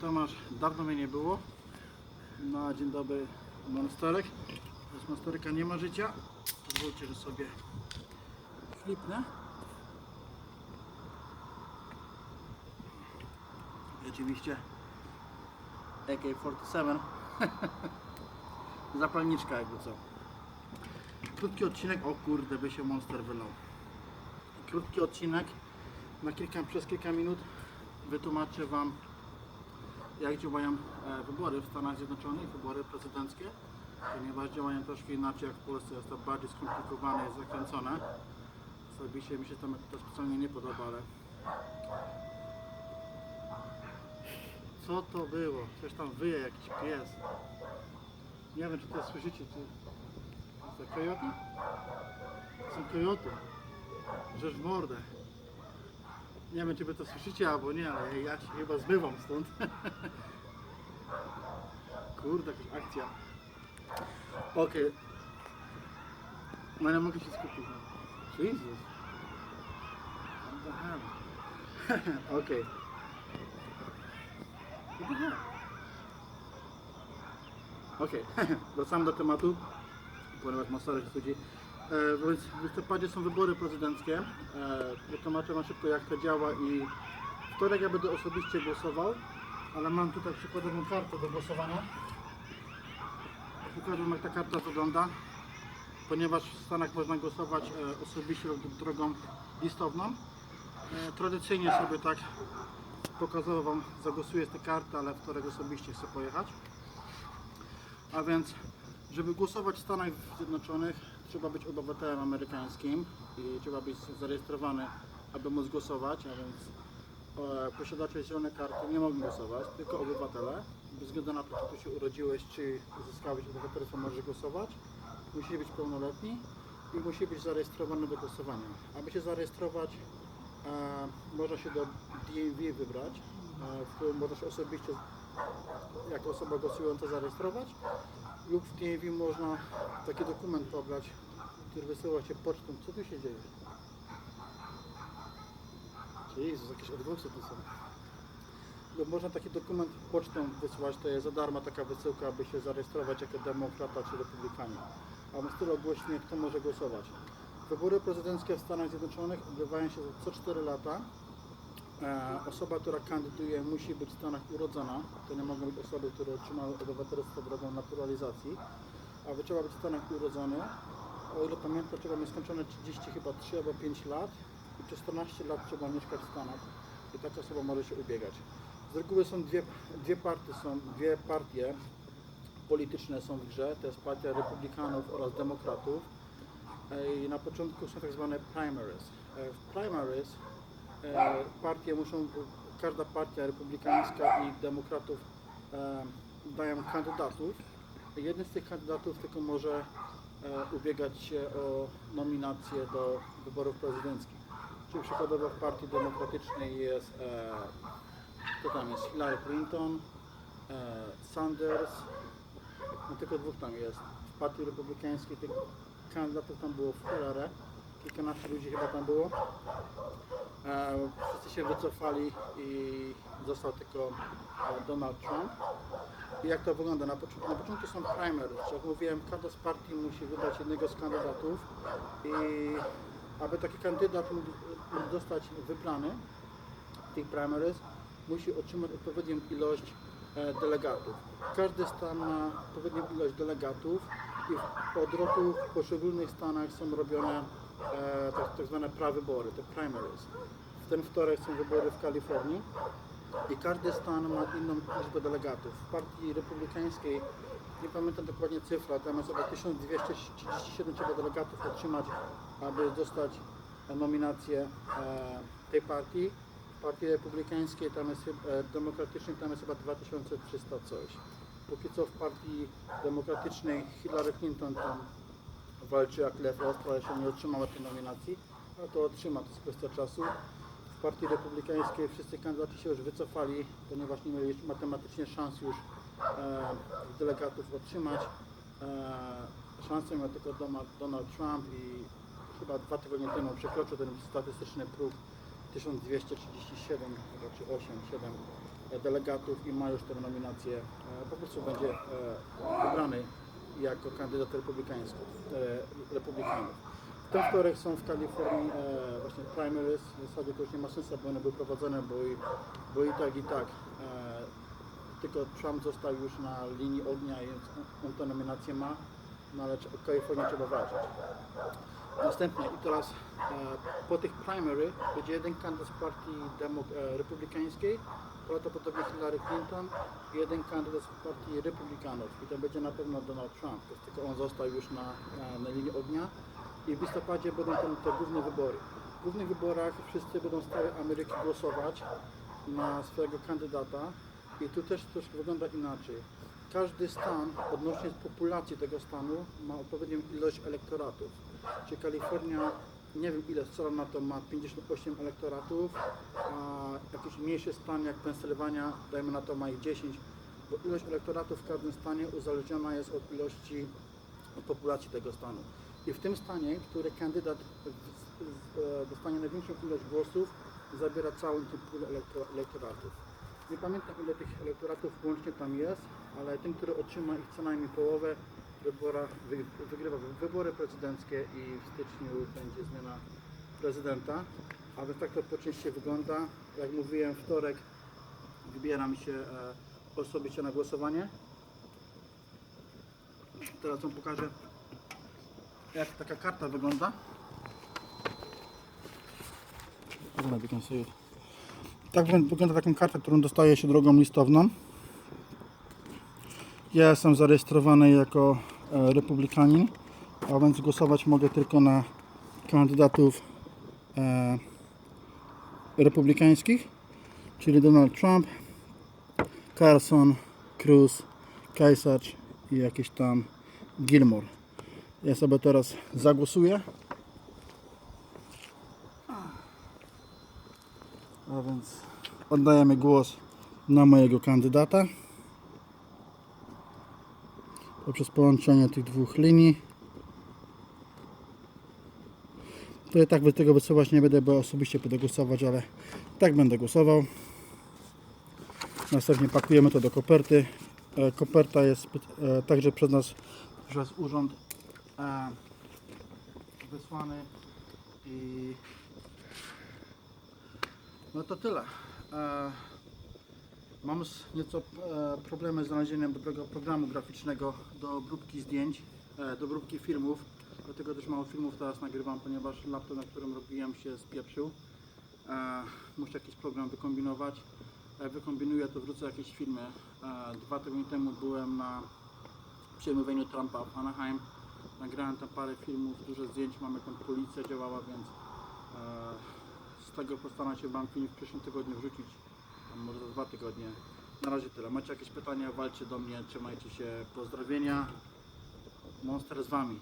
Tomasz, dawno mnie nie było. Na dzień dobry monsterek. Bez monsterka nie ma życia. Pozwólcie, że sobie flipnę. I oczywiście AK-47. Zapalniczka jakby co. Krótki odcinek, o kurde, by się monster wylał. Krótki odcinek, na kilka, przez kilka minut wytłumaczę Wam jak działają e, wybory w Stanach Zjednoczonych, wybory prezydenckie, ponieważ działają troszkę inaczej jak w Polsce, jest to bardziej skomplikowane, jest zakręcone. Osobiście mi się tam to specjalnie nie podoba, ale co to było? Coś tam wyje jakiś pies. Nie wiem czy to słyszycie, czy to kojoty? To są kojoty. Rzecz w mordę. Nie wiem, czy wy to słyszycie albo nie, ale ja się chyba zmywam stąd. Kurde, jakaś akcja. Okej. No nie mogę się skupić. Jesus. Okej. Hell? Okej, wracamy do tematu, ponieważ Masarek chodzi. E, w listopadzie są wybory prezydenckie. E, wytłumaczę Wam szybko jak to działa i w wtorek ja będę osobiście głosował, ale mam tutaj przykładową kartę do głosowania. Pokażę Wam jak ta karta wygląda, ponieważ w Stanach można głosować e, osobiście lub drogą listowną. E, tradycyjnie sobie tak pokazowo Wam zagłosuję z tej karty, ale wtorek osobiście chcę pojechać. A więc, żeby głosować w Stanach Zjednoczonych, trzeba być obywatelem amerykańskim i trzeba być zarejestrowany, aby móc głosować, a więc e, posiadacze zielonej karty nie mogą głosować, tylko obywatele. Bez względu na to, czy się urodziłeś, czy uzyskałeś obywatelstwo, możesz głosować. Musi być pełnoletni i musi być zarejestrowany do głosowania. Aby się zarejestrować, e, można się do DMV wybrać, e, w którym można się osobiście jako osoba głosująca zarejestrować lub w DMV można taki dokument pobrać, który wysyła się pocztą. Co tu się dzieje? Jezus, jakieś odgłosy tu są. No, można taki dokument pocztą wysłać, to jest za darmo taka wysyłka, aby się zarejestrować jako demokrata czy republikanin. A więc tyle ogłośnień, kto może głosować. Wybory prezydenckie w Stanach Zjednoczonych odbywają się co 4 lata. E, osoba, która kandyduje musi być w Stanach urodzona. To nie mogą być osoby, które otrzymały obywatelstwo drogą naturalizacji. A trzeba być w Stanach urodzony. O ile pamiętam, trzeba mieć skończone 30 chyba 3 albo 5 lat i przez 14 lat trzeba mieszkać w Stanach. I taka osoba może się ubiegać. Z reguły są dwie, dwie partie, są dwie partie polityczne są w grze. To jest partia republikanów oraz demokratów. E, I na początku są tak zwane primaries. E, W primaries partie muszą, każda partia republikańska i demokratów e, dają kandydatów. Jeden z tych kandydatów tylko może e, ubiegać się o nominację do wyborów prezydenckich. Czyli przykładowo w partii demokratycznej jest, e, kto tam jest, Hillary Clinton, e, Sanders, no tylko dwóch tam jest. W partii republikańskiej tych kandydatów tam było w cholerę. Kilkanaście ludzi chyba tam było. Wszyscy się wycofali i został tylko e, Donald Trump. I jak to wygląda? Na początku, na początku są czyli jak mówiłem, każda z partii musi wybrać jednego z kandydatów i aby taki kandydat mógł, mógł zostać wybrany w tych primaries, musi otrzymać odpowiednią ilość e, delegatów. Każdy stan ma odpowiednią ilość delegatów i od roku w poszczególnych stanach są robione e, tak, tak zwane prawybory, te primaries. W ten wtorek są wybory w Kalifornii i każdy stan ma inną liczbę delegatów. W partii republikańskiej, nie pamiętam dokładnie cyfra, tam jest chyba 1237 trzeba delegatów otrzymać, aby dostać e, nominację e, tej partii. W partii republikańskiej, tam jest, e, demokratycznej, tam jest chyba 2300 coś. Póki co w partii demokratycznej Hillary Clinton tam walczy jak lew ostro, się nie otrzymała tej nominacji, ale to otrzyma, to jest kwestia czasu. W partii republikańskiej wszyscy kandydaci się już wycofali, ponieważ nie mieli matematycznie szans już e, delegatów otrzymać. E, szansę miał tylko Donald, Trump i chyba dwa tygodnie temu przekroczył ten statystyczny próg 1237 chyba, czy 8, 7 e, delegatów i ma już tę nominację, e, po prostu będzie e, wybrany jako kandydat republikański, e, republikanów. W ten wtorek są w Kalifornii e, właśnie primaries, w zasadzie to już nie ma sensu, bo one były prowadzone, bo i, bo i tak i tak e, tylko Trump został już na linii ognia, więc on, tę nominację ma, no ale o Kalifornii trzeba walczyć. Następnie i teraz po tych primary będzie jeden kandydat z partii republikańskiej, prawdopodobnie Hillary Clinton i jeden kandydat z partii republikanów i to będzie na pewno Donald Trump, to jest tylko on został już na, na, na linii ognia i w listopadzie będą te, te główne wybory. W głównych wyborach wszyscy będą z całej Ameryki głosować na swojego kandydata i tu też troszkę wygląda inaczej. Każdy stan odnośnie populacji tego stanu ma odpowiednią ilość elektoratów. Czyli Kalifornia, nie wiem ile strzelam na to, ma 58 elektoratów, a jakiś mniejszy stan jak Pensylwania, dajmy na to ma ich 10, bo ilość elektoratów w każdym stanie uzależniona jest od ilości populacji tego stanu. I w tym stanie, który kandydat e, dostanie największą ilość głosów, zabiera całą tę pulę elektoratów. Nie pamiętam ile tych elektoratów łącznie tam jest, ale ten, który otrzyma ich co najmniej połowę, wygrywa wy- wybory prezydenckie i w styczniu będzie zmiana prezydenta. A więc tak to po części wygląda. Jak mówiłem, wtorek wybieram się e, osobiście na głosowanie. Teraz Wam pokażę jak taka karta wygląda. Tak wy- wygląda taką kartę, którą dostaje się drogą listowną. Ja jestem zarejestrowany jako e, republikanin, a więc głosować mogę tylko na kandydatów e, republikańskich, czyli Donald Trump, Carson, Cruz, Kasich i jakiś tam Gilmore. Ja sobie teraz zagłosuję. A więc oddajemy głos na mojego kandydata poprzez połączenie tych dwóch linii. Ja tak tego wysyłać nie będę, bo osobiście będę głosować, ale tak będę głosował. Następnie pakujemy to do koperty. E, Koperta jest e, także przez nas, przez urząd e, wysłany i no to tyle. Mam nieco e, problemy z znalezieniem dobrego programu graficznego do obróbki zdjęć, e, do obróbki filmów. Dlatego też mało filmów teraz nagrywam, ponieważ laptop, na którym robiłem się spieprzył. E, muszę jakiś program wykombinować. Jak wykombinuję, to wrzucę jakieś filmy. Dwa tygodnie temu byłem na przejmowaniu Trumpa w Anaheim. Nagrałem tam parę filmów, dużo zdjęć, mamy tam policja działała, więc z tego postaram się Wam film w przyszłym tygodniu wrzucić, może za dwa tygodnie. Na razie tyle. Macie jakieś pytania, walcie do mnie, trzymajcie się, pozdrowienia. Monster z Wami.